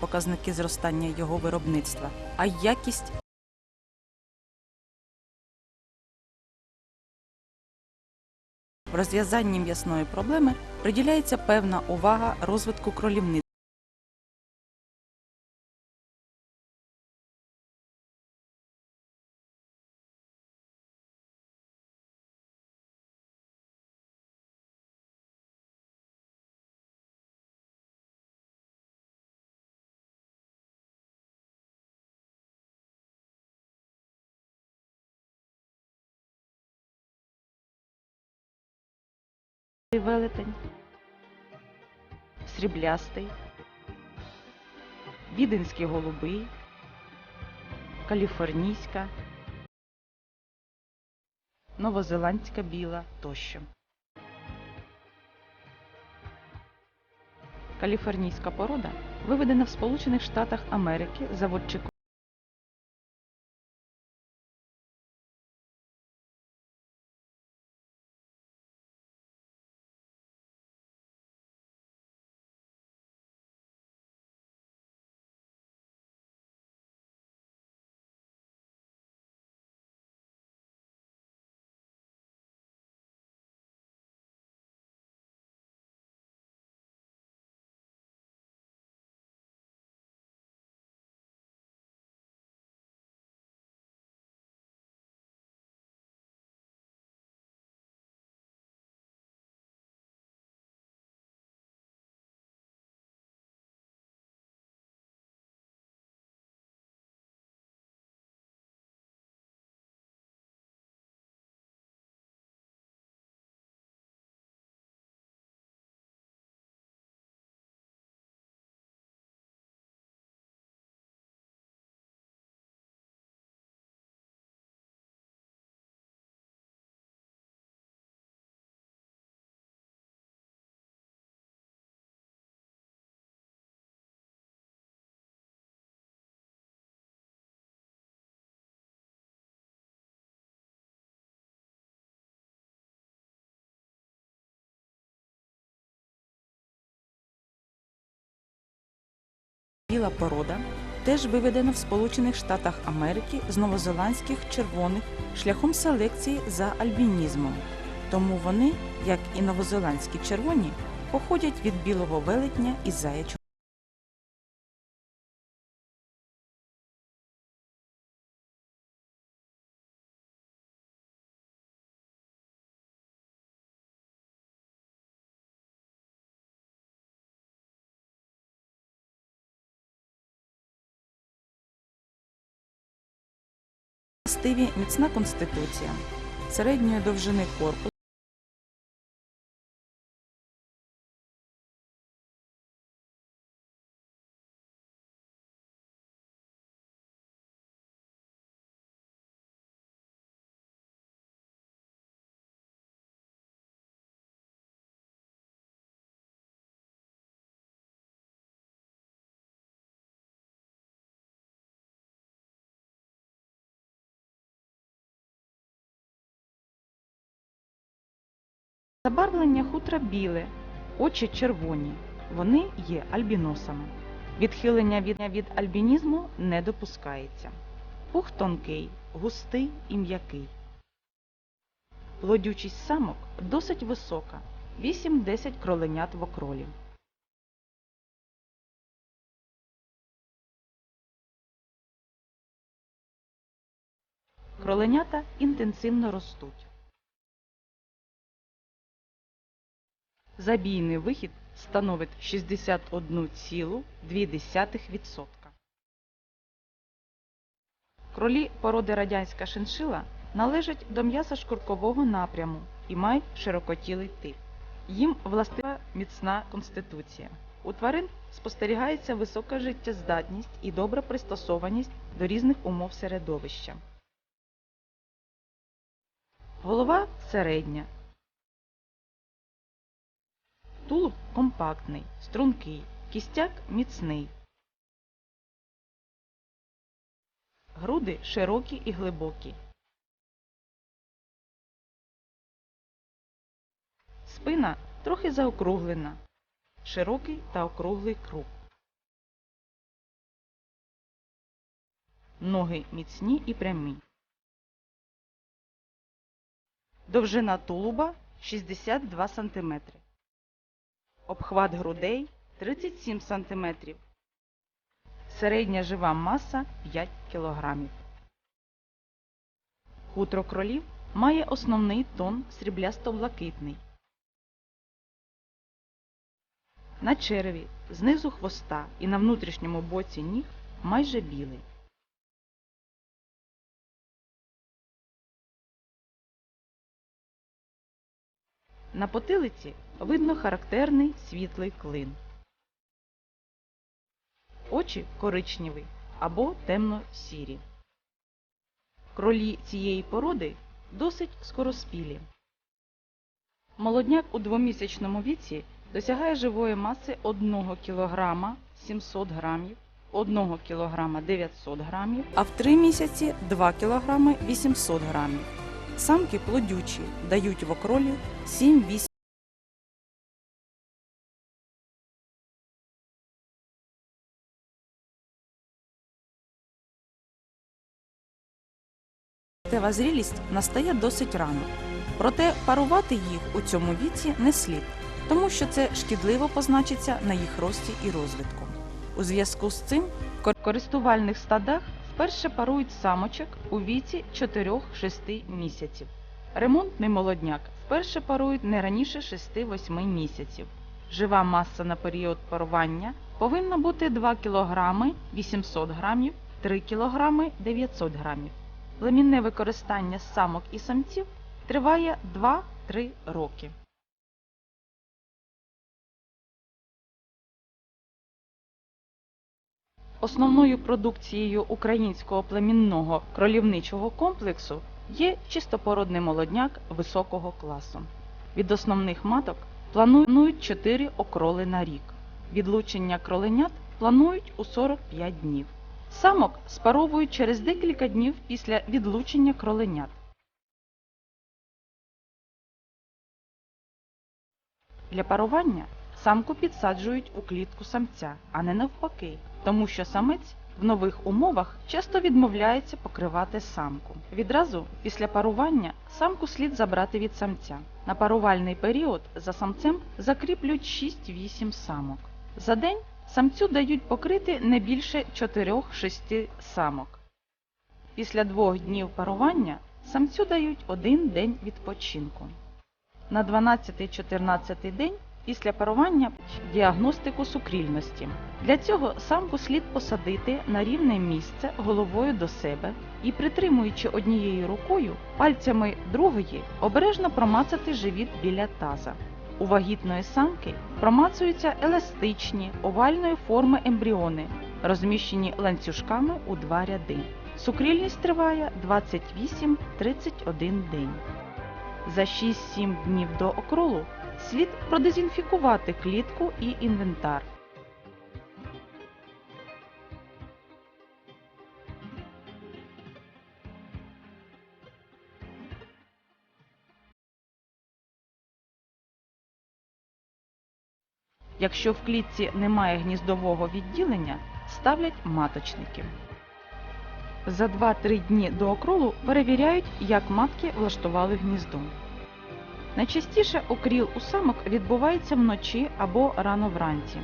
показники зростання його виробництва, а якість В розв'язанні м'ясної проблеми приділяється певна увага розвитку кролівництва. Велетень, сріблястий, віденський голубий, каліфорнійська, новозеландська біла тощо. Каліфорнійська порода виведена в Сполучених Штатах Америки заводчиком Біла порода теж виведена в Сполучених Штатах Америки з новозеландських червоних шляхом селекції за альбінізмом. Тому вони, як і новозеландські червоні, походять від білого велетня і заячого. Стиві міцна конституція, середньої довжини корпусу. Забарвлення хутра біле, очі червоні. Вони є альбіносами. Відхилення від, від альбінізму не допускається. Пух тонкий, густий і м'який. Плодючість самок досить висока 8-10 кроленят в окролі. Кроленята інтенсивно ростуть. Забійний вихід становить 61,2%. Кролі породи радянська шиншила належать до м'ясошкуркового напряму і мають широкотілий тип. Їм властива міцна конституція. У тварин спостерігається висока життєздатність і добра пристосованість до різних умов середовища. Голова середня. Тулуб компактний, стрункий, кістяк міцний. Груди широкі і глибокі. Спина трохи заокруглена. Широкий та округлий круг. ноги міцні і прямі. Довжина тулуба 62 см. Обхват грудей 37 см. Середня жива маса 5 кг. Хутро кролів має основний тон сріблясто-блакитний. На череві, знизу хвоста і на внутрішньому боці ніг майже білий. На потилиці видно характерний світлий клин. Очі коричневі або темно-сірі. Кролі цієї породи досить скороспілі. Молодняк у двомісячному віці досягає живої маси 1 кг 700 грамів, 1 кг 900 грамів, а в 3 місяці 2 кг 800 грамів. Самки плодючі дають в окролі 7-8 Стева зрілість настає досить рано. Проте парувати їх у цьому віці не слід, тому що це шкідливо позначиться на їх рості і розвитку. У зв'язку з цим в користувальних стадах вперше парують самочок у віці 4-6 місяців. Ремонтний молодняк вперше парують не раніше 6-8 місяців. Жива маса на період парування повинна бути 2 кг 800 грамів, 3 кг 900 грамів. Племінне використання самок і самців триває 2-3 роки. Основною продукцією українського племінного кролівничого комплексу є чистопородний молодняк високого класу. Від основних маток планують 4 окроли на рік. Відлучення кроленят планують у 45 днів. Самок спаровують через декілька днів після відлучення кроленят. Для парування самку підсаджують у клітку самця, а не навпаки, тому що самець в нових умовах часто відмовляється покривати самку. Відразу після парування самку слід забрати від самця. На парувальний період за самцем закріплюють 6-8 самок. За день самцю дають покрити не більше 4-6 самок. Після двох днів парування самцю дають один день відпочинку. На 12-14 день після парування діагностику сукрільності. Для цього самку слід посадити на рівне місце головою до себе і, притримуючи однією рукою, пальцями другої обережно промацати живіт біля таза. У вагітної самки промацуються еластичні овальної форми ембріони, розміщені ланцюжками у два ряди. Сукрільність триває 28-31 день. За 6-7 днів до окролу слід продезінфікувати клітку і інвентар. Якщо в клітці немає гніздового відділення, ставлять маточники. За 2-3 дні до окролу перевіряють, як матки влаштували гніздо. Найчастіше окріл у самок відбувається вночі або рано вранці.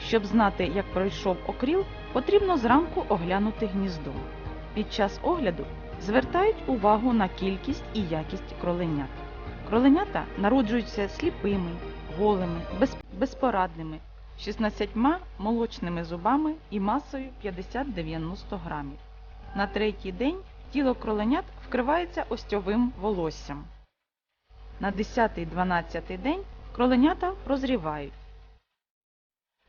Щоб знати, як пройшов окріл, потрібно зранку оглянути гніздо. Під час огляду звертають увагу на кількість і якість кроленят. Кроленята народжуються сліпими, голими, безпорадними, 16 молочними зубами і масою 50-90 грамів. На третій день тіло кроленят вкривається остьовим волоссям. На 10-12 день кроленята прозрівають.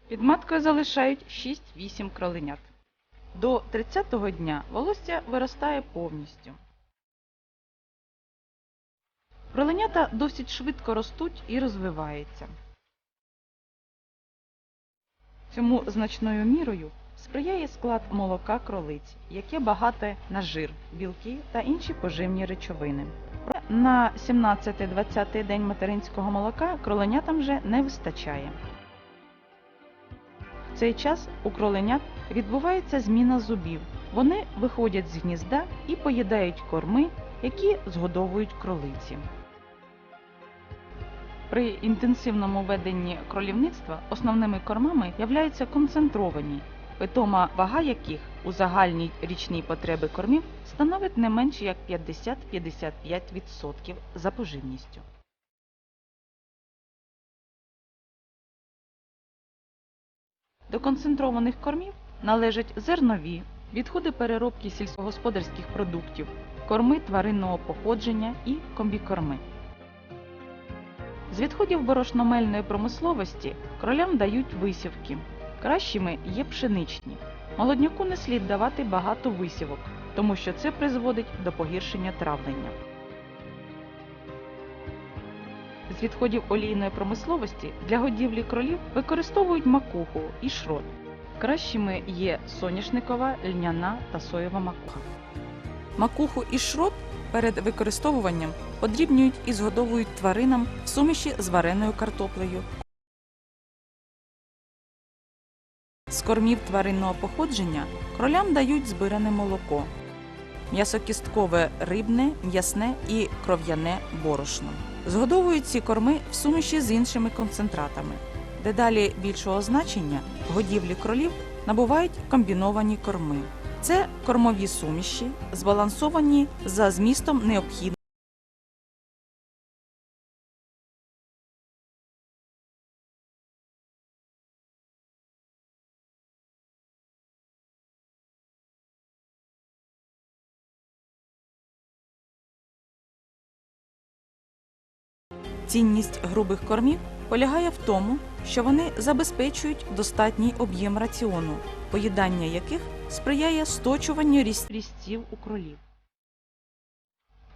Під маткою залишають 6-8 кроленят. До 30-го дня волосся виростає повністю. Кроленята досить швидко ростуть і розвиваються. Цьому значною мірою сприяє склад молока кролиць, яке багате на жир, білки та інші поживні речовини. На 17-20 день материнського молока кроленятам вже не вистачає. В цей час у кроленят відбувається зміна зубів, Вони виходять з гнізда і поїдають корми, які згодовують кролиці. При інтенсивному веденні кролівництва основними кормами являються концентровані, питома вага яких у загальній річній потреби кормів становить не менше як 50-55% за поживністю. До концентрованих кормів належать зернові, відходи переробки сільськогосподарських продуктів, корми тваринного походження і комбікорми. З відходів борошномельної промисловості кролям дають висівки. Кращими є пшеничні. Молодняку не слід давати багато висівок, тому що це призводить до погіршення травлення. З відходів олійної промисловості для годівлі кролів використовують макуху і шрот. Кращими є соняшникова, льняна та соєва макуха. Макуху і шрот перед використовуванням подрібнюють і згодовують тваринам в суміші з вареною картоплею. Кормів тваринного походження кролям дають збиране молоко, м'ясокісткове рибне, м'ясне і кров'яне борошно. Згодовують ці корми в суміші з іншими концентратами. Дедалі більшого значення годівлі кролів набувають комбіновані корми. Це кормові суміші, збалансовані за змістом необхідних. Цінність грубих кормів полягає в тому, що вони забезпечують достатній об'єм раціону, поїдання яких сприяє сточуванню різців у кролів.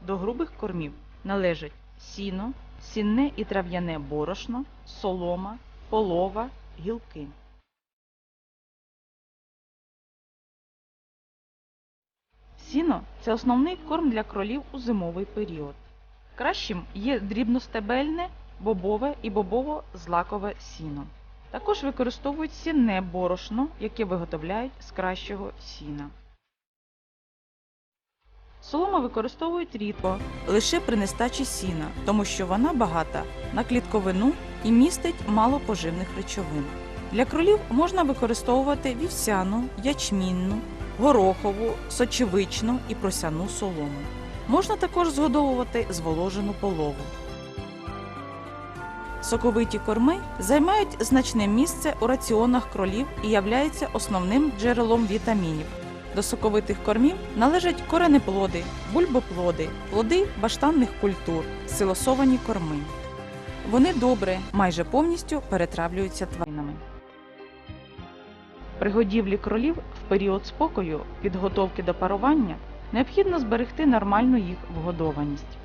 До грубих кормів належать сіно, сінне і трав'яне борошно, солома, полова, гілки. Сіно це основний корм для кролів у зимовий період. Кращим є дрібностебельне, бобове і бобово-злакове сіно. Також використовують сінне борошно, яке виготовляють з кращого сіна. Солому використовують рідко, лише при нестачі сіна, тому що вона багата на клітковину і містить мало поживних речовин. Для кролів можна використовувати вівсяну, ячмінну, горохову, сочевичну і просяну солому. Можна також згодовувати зволожену полову. Соковиті корми займають значне місце у раціонах кролів і являються основним джерелом вітамінів. До соковитих кормів належать коренеплоди, бульбоплоди, плоди баштанних культур, силосовані корми. Вони добре, майже повністю перетравлюються тваринами. При годівлі кролів в період спокою, підготовки до парування, необхідно зберегти нормальну їх вгодованість.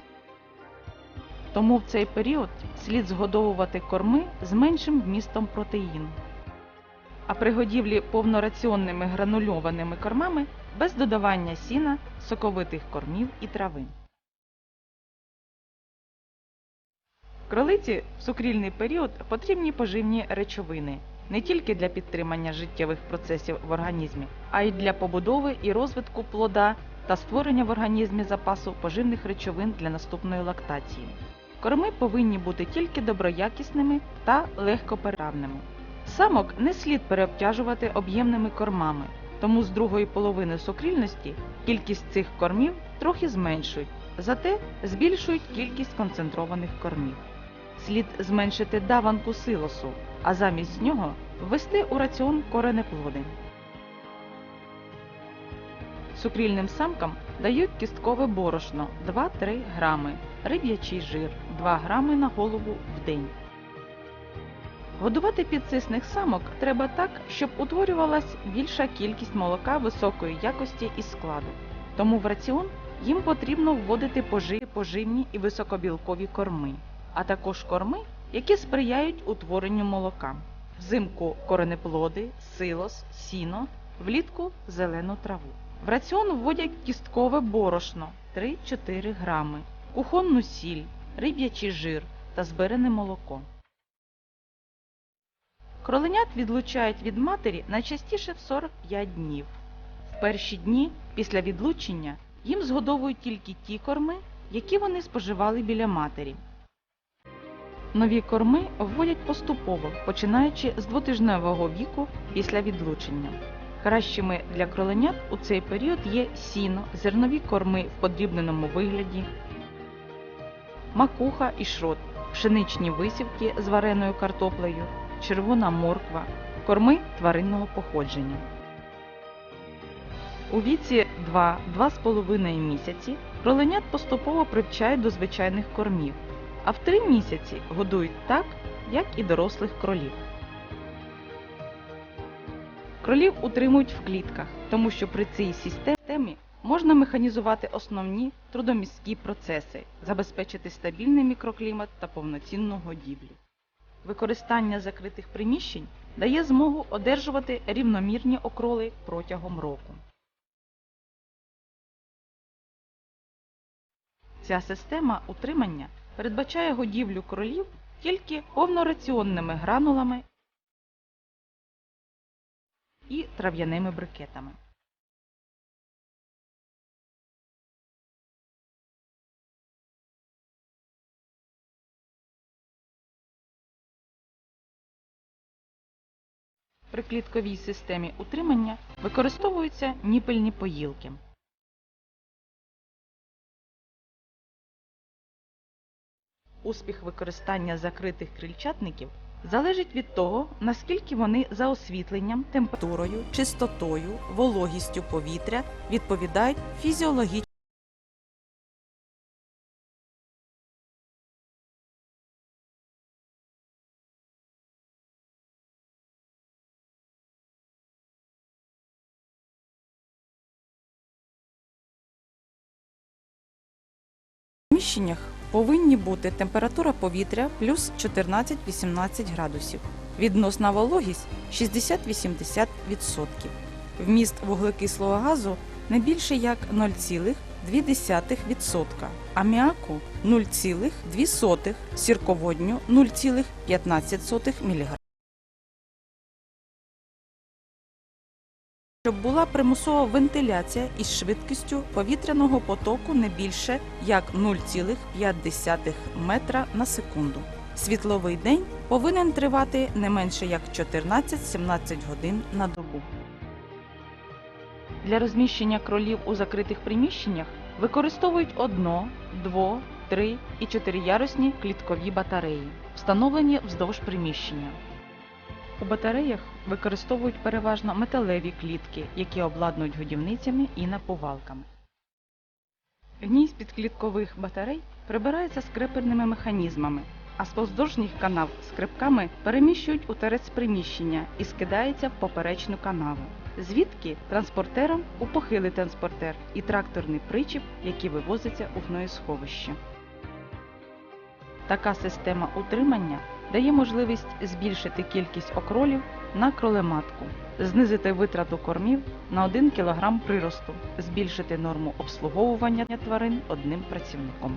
Тому в цей період слід згодовувати корми з меншим вмістом протеїну. А при годівлі повнораціонними гранульованими кормами без додавання сіна, соковитих кормів і трави. Кролиці в сукрільний період потрібні поживні речовини не тільки для підтримання життєвих процесів в організмі, а й для побудови і розвитку плода та створення в організмі запасу поживних речовин для наступної лактації. Корми повинні бути тільки доброякісними та легкопереравними. Самок не слід переобтяжувати об'ємними кормами, тому з другої половини сукрільності кількість цих кормів трохи зменшують, зате збільшують кількість концентрованих кормів. Слід зменшити даванку силосу, а замість нього ввести у раціон коренеплоди. Сукрільним самкам дають кісткове борошно 2-3 грами, риб'ячий жир 2 грами на голову в день. Годувати підсисних самок треба так, щоб утворювалась більша кількість молока високої якості і складу. Тому в раціон їм потрібно вводити поживні, поживні і високобілкові корми, а також корми, які сприяють утворенню молока. Взимку коренеплоди, силос, сіно, влітку зелену траву. В раціон вводять кісткове борошно 3-4 грами, кухонну сіль, риб'ячий жир та зберене молоко. Кроленят відлучають від матері найчастіше в 45 днів. В перші дні після відлучення їм згодовують тільки ті корми, які вони споживали біля матері. Нові корми вводять поступово, починаючи з двотижневого віку після відлучення. Кращими для кроленят у цей період є сіно, зернові корми в подрібненому вигляді, макуха і шрот, пшеничні висівки з вареною картоплею, червона морква, корми тваринного походження. У віці 2-2,5 місяці кроленят поступово привчають до звичайних кормів, а в 3 місяці годують так, як і дорослих кролів. Кролів утримують в клітках, тому що при цій системі можна механізувати основні трудомісткі процеси, забезпечити стабільний мікроклімат та повноцінну годівлю. Використання закритих приміщень дає змогу одержувати рівномірні окроли протягом року. Ця система утримання передбачає годівлю кролів тільки повнораціонними гранулами і трав'яними брикетами. При клітковій системі утримання використовуються ніпельні поїлки. Успіх використання закритих крильчатників залежить від того, наскільки вони за освітленням, температурою, чистотою, вологістю повітря відповідають фізіологічним приміщеннях повинні бути температура повітря плюс 14-18 градусів, відносна вологість 60-80%, вміст вуглекислого газу не більше як 0,2%, аміаку 0,2%, сірководню 0,15 мг. Щоб була примусова вентиляція із швидкістю повітряного потоку не більше як 0,5 метра на секунду. Світловий день повинен тривати не менше як 14-17 годин на добу. Для розміщення кролів у закритих приміщеннях використовують одно, дво, три і чотириярусні кліткові батареї, встановлені вздовж приміщення. У батареях використовують переважно металеві клітки, які обладнують годівницями і наповалками. Гній підкліткових батарей прибирається скреперними механізмами, а з поздовжніх канав скрипками переміщують у терець приміщення і скидається в поперечну канаву. Звідки транспортером у похилий транспортер і тракторний причіп, який вивозиться у гноєсховище. Така система утримання дає можливість збільшити кількість окролів на кролематку, знизити витрату кормів на 1 кг приросту, збільшити норму обслуговування тварин одним працівником.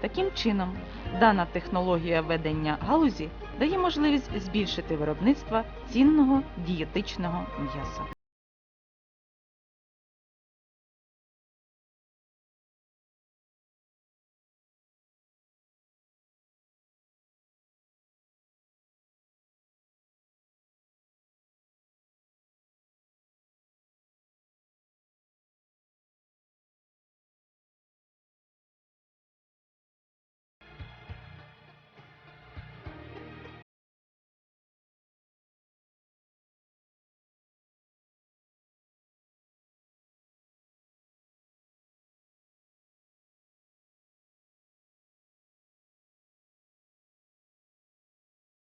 Таким чином, дана технологія ведення галузі дає можливість збільшити виробництво цінного дієтичного м'яса.